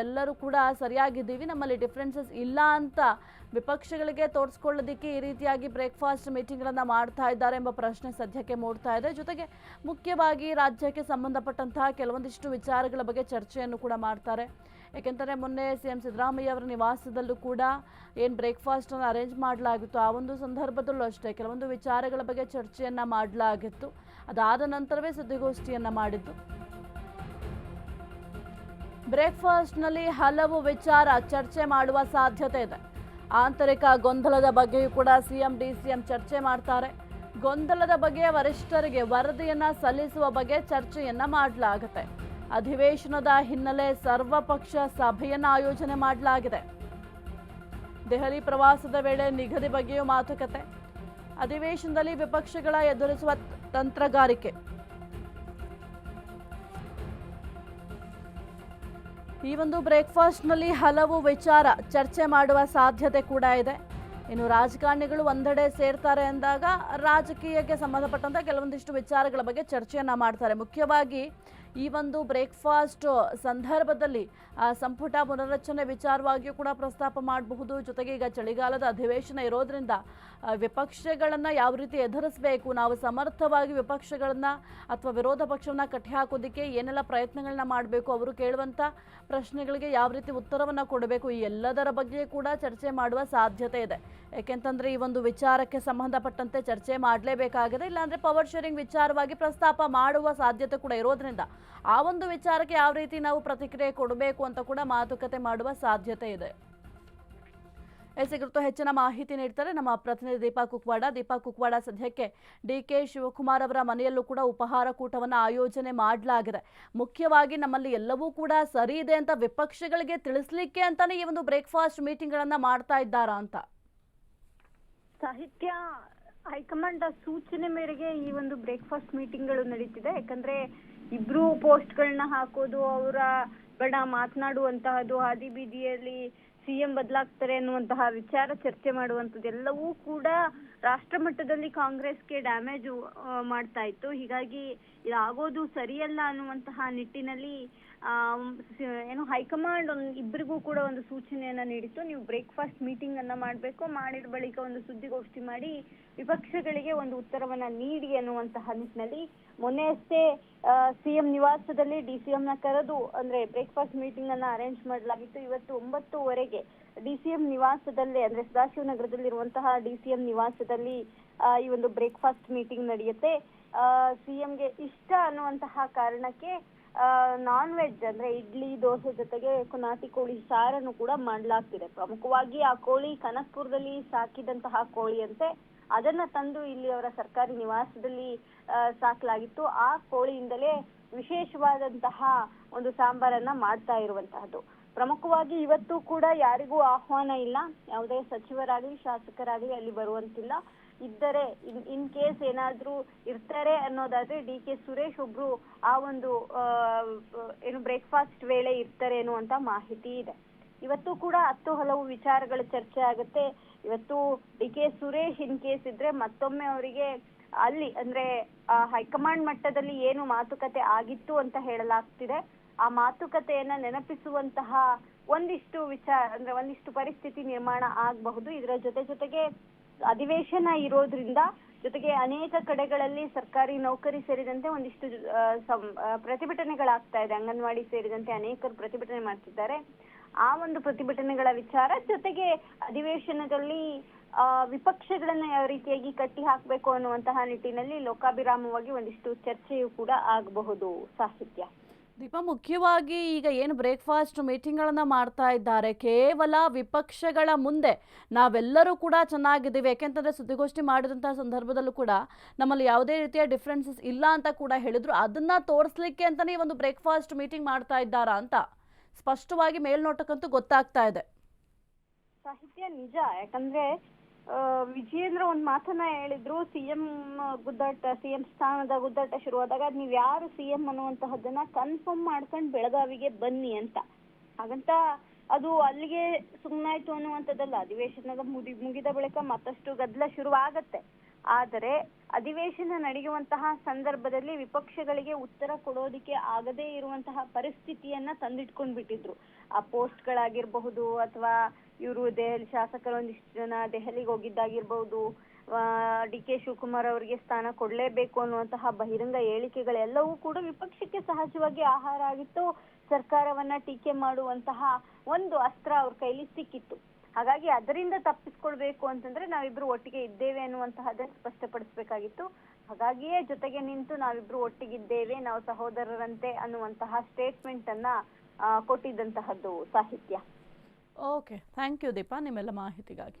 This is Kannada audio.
ಎಲ್ಲರೂ ಕೂಡ ಸರಿಯಾಗಿದ್ದೀವಿ, ನಮ್ಮಲ್ಲಿ ಡಿಫ್ರೆನ್ಸಸ್ ಇಲ್ಲ ಅಂತ ವಿಪಕ್ಷಗಳಿಗೆ ತೋರಿಸ್ಕೊಳ್ಳೋದಕ್ಕೆ ಈ ರೀತಿಯಾಗಿ ಬ್ರೇಕ್ಫಾಸ್ಟ್ ಮೀಟಿಂಗ್ಗಳನ್ನು ಮಾಡ್ತಾ ಇದ್ದಾರೆ ಎಂಬ ಪ್ರಶ್ನೆ ಸದ್ಯಕ್ಕೆ ಮೂಡ್ತಾ ಇದೆ. ಜೊತೆಗೆ ಮುಖ್ಯವಾಗಿ ರಾಜ್ಯಕ್ಕೆ ಸಂಬಂಧಪಟ್ಟಂತಹ ಕೆಲವೊಂದಿಷ್ಟು ವಿಚಾರಗಳ ಬಗ್ಗೆ ಚರ್ಚೆಯನ್ನು ಕೂಡ ಮಾಡ್ತಾರೆ. ಏಕೆಂದರೆ ಮೊನ್ನೆ ಸಿ ಎಂ ಸಿದ್ದರಾಮಯ್ಯ ಅವರ ನಿವಾಸದಲ್ಲೂ ಕೂಡ ಏನು ಬ್ರೇಕ್ಫಾಸ್ಟನ್ನು ಅರೇಂಜ್ ಮಾಡಲಾಗಿತ್ತು, ಆ ಒಂದು ಸಂದರ್ಭದಲ್ಲೂ ಅಷ್ಟೇ ಕೆಲವೊಂದು ವಿಚಾರಗಳ ಬಗ್ಗೆ ಚರ್ಚೆಯನ್ನು ಮಾಡಲಾಗಿತ್ತು. ಅದಾದ ನಂತರವೇ ಸುದ್ದಿಗೋಷ್ಠಿಯನ್ನು ಮಾಡಿದ್ದು. ಬ್ರೇಕ್ಫಾಸ್ಟ್ನಲ್ಲಿ ಹಲವು ವಿಚಾರ ಚರ್ಚೆ ಮಾಡುವ ಸಾಧ್ಯತೆ ಇದೆ. ಆಂತರಿಕ ಗೊಂದಲದ ಬಗ್ಗೆಯೂ ಕೂಡ ಸಿಎಂ, ಡಿಸಿಎಂ ಚರ್ಚೆ ಮಾಡ್ತಾರೆ. ಗೊಂದಲದ ಬಗ್ಗೆ ವರಿಷ್ಠರಿಗೆ ವರದಿಯನ್ನು ಸಲ್ಲಿಸುವ ಬಗ್ಗೆ ಚರ್ಚೆಯನ್ನ ಮಾಡಲಾಗುತ್ತೆ. ಅಧಿವೇಶನದ ಹಿನ್ನೆಲೆ ಸರ್ವಪಕ್ಷ ಸಭೆಯನ್ನ ಆಯೋಜನೆ ಮಾಡಲಾಗಿದೆ. ದೆಹಲಿ ಪ್ರವಾಸದ ವೇಳೆ ನಿಗದಿ ಬಗ್ಗೆಯೂ ಮಾತುಕತೆ. ಅಧಿವೇಶನದಲ್ಲಿ ವಿಪಕ್ಷಗಳ ಎದುರಿಸುವ ತಂತ್ರಗಾರಿಕೆ. ಈ ಒಂದು ಬ್ರೇಕ್ಫಾಸ್ಟ್ನಲ್ಲಿ ಹಲವು ವಿಚಾರ ಚರ್ಚೆ ಮಾಡುವ ಸಾಧ್ಯತೆ ಕೂಡ ಇದೆ. ಇನ್ನು ರಾಜಕಾರಣಿಗಳು ಒಂದೆಡೆ ಸೇರ್ತಾರೆ ಅಂದಾಗ ರಾಜಕೀಯಕ್ಕೆ ಸಂಬಂಧಪಟ್ಟಂಥ ಕೆಲವೊಂದಿಷ್ಟು ವಿಚಾರಗಳ ಬಗ್ಗೆ ಚರ್ಚೆಯನ್ನು ಮಾಡ್ತಾರೆ. ಮುಖ್ಯವಾಗಿ ಈ ಒಂದು ಬ್ರೇಕ್ಫಾಸ್ಟ್ ಸಂದರ್ಭದಲ್ಲಿ ಸಂಪುಟ ಪುನರಚನೆ ವಿಚಾರವಾಗಿಯೂ ಕೂಡ ಪ್ರಸ್ತಾಪ ಮಾಡಬಹುದು. ಜೊತೆಗೆ ಈಗ ಚಳಿಗಾಲದ ಅಧಿವೇಶನ ಇರೋದ್ರಿಂದ ವಿಪಕ್ಷಗಳನ್ನು ಯಾವ ರೀತಿ ಎದುರಿಸಬೇಕು, ನಾವು ಸಮರ್ಥವಾಗಿ ವಿಪಕ್ಷಗಳನ್ನು ಅಥವಾ ವಿರೋಧ ಪಕ್ಷವನ್ನ ಕಟ್ಟಿ ಹಾಕೋದಕ್ಕೆ ಏನೆಲ್ಲ ಪ್ರಯತ್ನಗಳನ್ನ ಮಾಡಬೇಕು ಅವರು ಕೇಳುವಂತ ಪ್ರಶ್ನೆಗಳಿಗೆ ಯಾವ ರೀತಿ ಉತ್ತರವನ್ನು ಕೊಡಬೇಕು, ಈ ಎಲ್ಲದರ ಬಗ್ಗೆ ಕೂಡ ಚರ್ಚೆ ಮಾಡುವ ಸಾಧ್ಯತೆ ಇದೆ. ಯಾಕೆಂತಂದ್ರೆ ಈ ಒಂದು ವಿಚಾರಕ್ಕೆ ಸಂಬಂಧಪಟ್ಟಂತೆ ಚರ್ಚೆ ಮಾಡಲೇಬೇಕಾಗಿದೆ. ಇಲ್ಲಾಂದರೆ ಪವರ್ ಶೇರಿಂಗ್ ವಿಚಾರವಾಗಿ ಪ್ರಸ್ತಾಪ ಮಾಡುವ ಸಾಧ್ಯತೆ ಕೂಡ ಇರೋದ್ರಿಂದ ಆ ಒಂದು ವಿಚಾರಕ್ಕೆ ಯಾವ ರೀತಿ ನಾವು ಪ್ರತಿಕ್ರಿಯೆ ಕೊಡಬೇಕು ಅಂತ ಕೂಡ ಮಾತುಕತೆ ಮಾಡುವ ಸಾಧ್ಯತೆ ಇದೆ. ಎಸ್ ಹೆಚ್ಚಿನ ಮಾಹಿತಿ ನೀಡ್ತಾರೆ ನಮ್ಮ ಪ್ರತಿನಿಧಿ ದೀಪಾ ಕುಕ್ವಾಡ. ದೀಪಾ ಕುಕ್ವಾಡ ಸದ್ಯಕ್ಕೆ ಡಿ ಕೆ ಶಿವಕುಮಾರ್ ಅವರ ಮನೆಯಲ್ಲೂ ಕೂಡ ಉಪಹಾರ ಕೂಟವನ್ನು ಆಯೋಜನೆ ಮಾಡಲಾಗಿದೆ. ಮುಖ್ಯವಾಗಿ ನಮ್ಮಲ್ಲಿ ಎಲ್ಲವೂ ಕೂಡ ಸರಿ ಇದೆ ಅಂತ ವಿಪಕ್ಷಗಳಿಗೆ ತಿಳಿಸ್ಲಿಕ್ಕೆ ಅಂತಾನೆ ಈ ಒಂದು ಬ್ರೇಕ್ಫಾಸ್ಟ್ ಮೀಟಿಂಗ್ಗಳನ್ನು ಮಾಡ್ತಾ ಇದ್ದಾರಾ ಅಂತ? ಸಾಹಿತ್ಯ ಹೈಕಮಾಂಡ್ ಸೂಚನೆ ಮೇರೆಗೆ ಈ ಒಂದು ಬ್ರೇಕ್ಫಾಸ್ಟ್ ಮೀಟಿಂಗ್ಗಳು ನಡೀತಿದೆ. ಯಾಕಂದ್ರೆ ಇಬ್ರು ಪೋಸ್ಟ್ಗಳನ್ನ ಹಾಕೋದು, ಅವರ ಬಡ ಮಾತನಾಡುವಂತಹದ್ದು ಹಾದಿ ಬೀದಿಯಲ್ಲಿ ಸಿಎಂ ಬದಲಾಗ್ತಾರೆ ಅನ್ನುವಂತಹ ವಿಚಾರ ಚರ್ಚೆ ಮಾಡುವಂಥದ್ದು ಎಲ್ಲವೂ ಕೂಡ ರಾಷ್ಟ್ರ ಮಟ್ಟದಲ್ಲಿ ಕಾಂಗ್ರೆಸ್ಗೆ ಡ್ಯಾಮೇಜ್ ಮಾಡ್ತಾ ಇತ್ತು ಹೀಗಾಗಿ ಇದಾಗೋದು ಸರಿಯಲ್ಲ ಅನ್ನುವಂತಹ ನಿಟ್ಟಿನಲ್ಲಿ ಏನು ಹೈಕಮಾಂಡ್ ಒಂದು ಇಬ್ಬರಿಗೂ ಕೂಡ ಒಂದು ಸೂಚನೆಯನ್ನ ನೀಡಿತ್ತು. ನೀವು ಬ್ರೇಕ್ಫಾಸ್ಟ್ ಮೀಟಿಂಗ್ ಅನ್ನ ಮಾಡಬೇಕು, ಮಾಡಿದ ಬಳಿಕ ಒಂದು ಸುದ್ದಿಗೋಷ್ಠಿ ಮಾಡಿ ವಿಪಕ್ಷಗಳಿಗೆ ಒಂದು ಉತ್ತರವನ್ನ ನೀಡಿ ಅನ್ನುವಂತಹ ನಿಟ್ಟಿನಲ್ಲಿ. ಮೊನ್ನೆಯಷ್ಟೇ ಸಿಎಂ ನಿವಾಸದಲ್ಲಿ ಡಿ ಸಿ ಕರೆದು ಅಂದ್ರೆ ಬ್ರೇಕ್ಫಾಸ್ಟ್ ಮೀಟಿಂಗ್ ಅನ್ನ ಅರೇಂಜ್ ಮಾಡಲಾಗಿತ್ತು. ಇವತ್ತು ಒಂಬತ್ತುವರೆಗೆ ಡಿ ಸಿ ಎಂ ನಿವಾಸದಲ್ಲೇ, ಅಂದ್ರೆ ಸದಾಶಿವನಗರದಲ್ಲಿರುವಂತಹ ಡಿ ಸಿ ಎಂ ನಿವಾಸದಲ್ಲಿ ಈ ಒಂದು ಬ್ರೇಕ್ಫಾಸ್ಟ್ ಮೀಟಿಂಗ್ ನಡೆಯುತ್ತೆ. ಸಿಎಂಗೆ ಇಷ್ಟ ಅನ್ನುವಂತಹ ಕಾರಣಕ್ಕೆ ನಾನ್ ವೆಜ್ ಅಂದ್ರೆ ಇಡ್ಲಿ, ದೋಸೆ ಜೊತೆಗೆ ನಾಟಿ ಕೋಳಿ ಸಾರನ್ನು ಕೂಡ ಮಾಡಲಾಗ್ತಿದೆ. ಪ್ರಮುಖವಾಗಿ ಆ ಕೋಳಿ ಕನಕ್ಪುರದಲ್ಲಿ ಸಾಕಿದಂತಹ ಕೋಳಿಯಂತೆ ಅದನ್ನ ತಂದು ಇಲ್ಲಿ ಅವರ ಸರ್ಕಾರಿ ನಿವಾಸದಲ್ಲಿ ಸಾಕಲಾಗಿತ್ತು. ಆ ಕೋಳಿಯಿಂದಲೇ ವಿಶೇಷವಾದಂತಹ ಒಂದು ಸಾಂಬಾರನ್ನ ಮಾಡ್ತಾ ಇರುವಂತಹದ್ದು. ಪ್ರಮುಖವಾಗಿ ಇವತ್ತು ಕೂಡ ಯಾರಿಗೂ ಆಹ್ವಾನ ಇಲ್ಲ. ಯಾವುದೇ ಸಚಿವರಾಗ್ಲಿ, ಶಾಸಕರಾಗ್ಲಿ ಅಲ್ಲಿ ಬರುವಂತಿಲ್ಲ. ಇದ್ದರೆ, ಇನ್ ಇನ್ ಕೇಸ್ ಏನಾದ್ರೂ ಇರ್ತಾರೆ ಅನ್ನೋದಾದ್ರೆ ಡಿ ಕೆ ಸುರೇಶ್ ಒಬ್ರು ಆ ಒಂದು ಏನು ಬ್ರೇಕ್ಫಾಸ್ಟ್ ವೇಳೆ ಇರ್ತಾರೆ ಅನ್ನುವಂತ ಮಾಹಿತಿ ಇದೆ. ಇವತ್ತು ಕೂಡ ಹತ್ತು ಹಲವು ವಿಚಾರಗಳ ಚರ್ಚೆ ಆಗುತ್ತೆ. ಇವತ್ತು D K Suresh in case ಇದ್ರೆ ಮತ್ತೊಮ್ಮೆ ಅವರಿಗೆ ಅಲ್ಲಿ, ಅಂದ್ರೆ ಹೈಕಮಾಂಡ್ ಮಟ್ಟದಲ್ಲಿ ಏನು ಮಾತುಕತೆ ಆಗಿತ್ತು ಅಂತ ಹೇಳಲಾಗ್ತಿದೆ. ಆ ಮಾತುಕತೆಯನ್ನ ನೆನಪಿಸುವಂತಹ ಒಂದಿಷ್ಟು ವಿಚಾರ, ಅಂದ್ರೆ ಒಂದಿಷ್ಟು ಪರಿಸ್ಥಿತಿ ನಿರ್ಮಾಣ ಆಗಬಹುದು. ಇದರ ಜೊತೆ ಜೊತೆಗೆ ಅಧಿವೇಶನ ಇರೋದ್ರಿಂದ ಜೊತೆಗೆ ಅನೇಕ ಕಡೆಗಳಲ್ಲಿ ಸರ್ಕಾರಿ ನೌಕರಿ ಸೇರಿದಂತೆ ಒಂದಿಷ್ಟು ಪ್ರತಿಭಟನೆಗಳಾಗ್ತಾ ಇದೆ. ಅಂಗನವಾಡಿ ಸೇರಿದಂತೆ ಅನೇಕರು ಪ್ರತಿಭಟನೆ ಮಾಡ್ತಿದ್ದಾರೆ. ಆ ಒಂದು ಪ್ರತಿಭಟನೆಗಳ ವಿಚಾರ ಜೊತೆಗೆ ಅಧಿವೇಶನದಲ್ಲಿ ವಿಪಕ್ಷಗಳನ್ನ ಯಾವ ರೀತಿಯಾಗಿ ಕಟ್ಟಿ ಹಾಕ್ಬೇಕು ಅನ್ನುವಂತಹ ನಿಟ್ಟಿನಲ್ಲಿ ಲೋಕಾಭಿರಾಮವಾಗಿ ಒಂದಿಷ್ಟು ಚರ್ಚೆಯು ಕೂಡ ಆಗಬಹುದು. ಸಾಹಿತ್ಯ. ದೀಪಾ, ಮುಖ್ಯವಾಗಿ ಈಗ ಏನು ಬ್ರೇಕ್ಫಾಸ್ಟ್ ಮೀಟಿಂಗ್ಗಳನ್ನು ಮಾಡ್ತಾ ಇದ್ದಾರೆ, ಕೇವಲ ವಿಪಕ್ಷಗಳ ಮುಂದೆ ನಾವೆಲ್ಲರೂ ಕೂಡ ಚೆನ್ನಾಗಿದ್ದೀವಿ ಯಾಕೆಂತಂದರೆ ಸುದ್ದಿಗೋಷ್ಠಿ ಮಾಡಿದಂಥ ಸಂದರ್ಭದಲ್ಲೂ ಕೂಡ ನಮ್ಮಲ್ಲಿ ಯಾವುದೇ ರೀತಿಯ ಡಿಫ್ರೆನ್ಸಸ್ ಇಲ್ಲ ಅಂತ ಕೂಡ ಹೇಳಿದ್ರು. ಅದನ್ನ ತೋರಿಸ್ಲಿಕ್ಕೆ ಅಂತಲೇ ಒಂದು ಬ್ರೇಕ್ಫಾಸ್ಟ್ ಮೀಟಿಂಗ್ ಮಾಡ್ತಾ ಇದ್ದಾರಾ ಅಂತ ಸ್ಪಷ್ಟವಾಗಿ ಮೇಲ್ನೋಟಕ್ಕಂತೂ ಗೊತ್ತಾಗ್ತಾ ಇದೆ. ಸಾಹಿತ್ಯ ನಿಜ, ಯಾಕಂದ್ರೆ ವಿಜಯೇಂದ್ರ ಒಂದ್ ಮಾತನ್ನ ಹೇಳಿದ್ರು ಸಿಎಂ ಗುದ್ದಾಟ ಸಿಎಂ ಸ್ಥಾನದ ಗುದ್ದಾಟ ಶುರುವಾದಾಗ ನೀವ್ ಯಾರು ಸಿಎಂ ಅನ್ನುವಂತಹದ್ದನ್ನ ಕನ್ಫರ್ಮ್ ಮಾಡ್ಕೊಂಡ್ ಬೆಳಗಾವಿಗೆ ಬನ್ನಿ ಅಂತ. ಹಾಗಂತ ಅದು ಅಲ್ಲಿಗೆ ಸುಮ್ಮನಾಯ್ತು ಅನ್ನುವಂಥದ್ದಲ್ಲ, ಅಧಿವೇಶನದ ಮುಗಿ, ಮುಗಿದ ಬಳಿಕ ಮತ್ತಷ್ಟು ಗದ್ದಲ ಶುರುವಾಗತ್ತೆ. ಆದರೆ ಅಧಿವೇಶನ ನಡೆಯುವಂತಹ ಸಂದರ್ಭದಲ್ಲಿ ವಿಪಕ್ಷಗಳಿಗೆ ಉತ್ತರ ಕೊಡೋದಿಕ್ಕೆ ಆಗದೇ ಇರುವಂತಹ ಪರಿಸ್ಥಿತಿಯನ್ನ ತಂದಿಟ್ಕೊಂಡ್ ಬಿಟ್ಟಿದ್ರು ಆ ಪೋಸ್ಟ್ಗಳಾಗಿರಬಹುದು ಅಥವಾ ಇವರು ದೆಹಲಿ ಶಾಸಕರು ಒಂದಿಷ್ಟು ಜನ ದೆಹಲಿಗೆ ಹೋಗಿದ್ದಾಗಿರ್ಬಹುದು ಡಿ ಕೆ ಶಿವಕುಮಾರ್ ಅವರಿಗೆ ಸ್ಥಾನ ಕೊಡಲೇಬೇಕು ಅನ್ನುವಂತಹ ಬಹಿರಂಗ ಹೇಳಿಕೆಗಳೆಲ್ಲವೂ ಕೂಡ ವಿಪಕ್ಷಕ್ಕೆ ಸಹಜವಾಗಿ ಆಹಾರ ಆಗಿತ್ತು. ಸರ್ಕಾರವನ್ನ ಟೀಕೆ ಮಾಡುವಂತಹ ಒಂದು ಅಸ್ತ್ರ ಅವ್ರ ಕೈಲಿ ಸಿಕ್ಕಿತ್ತು. ಹಾಗಾಗಿ ಅದರಿಂದ ತಪ್ಪಿಸ್ಕೊಳ್ಬೇಕು ಅಂತಂದ್ರೆ ನಾವಿಬ್ರು ಒಟ್ಟಿಗೆ ಇದ್ದೇವೆ ಅನ್ನುವಂತಹದ್ದೇ ಸ್ಪಷ್ಟಪಡಿಸ್ಬೇಕಾಗಿತ್ತು. ಹಾಗಾಗಿಯೇ ಜೊತೆಗೆ ನಿಂತು ನಾವಿಬ್ರು ಒಟ್ಟಿಗಿದ್ದೇವೆ, ನಾವು ಸಹೋದರರಂತೆ ಅನ್ನುವಂತಹ ಸ್ಟೇಟ್ಮೆಂಟ್ ಅನ್ನ ಕೊಟ್ಟಿದ್ದಂತಹದ್ದು ಸಾಹಿತ್ಯ. ಓಕೆ ಥ್ಯಾಂಕ್ ಯು ದೀಪಾ ನಿಮ್ಮೆಲ್ಲ ಮಾಹಿತಿಗಾಗಿ.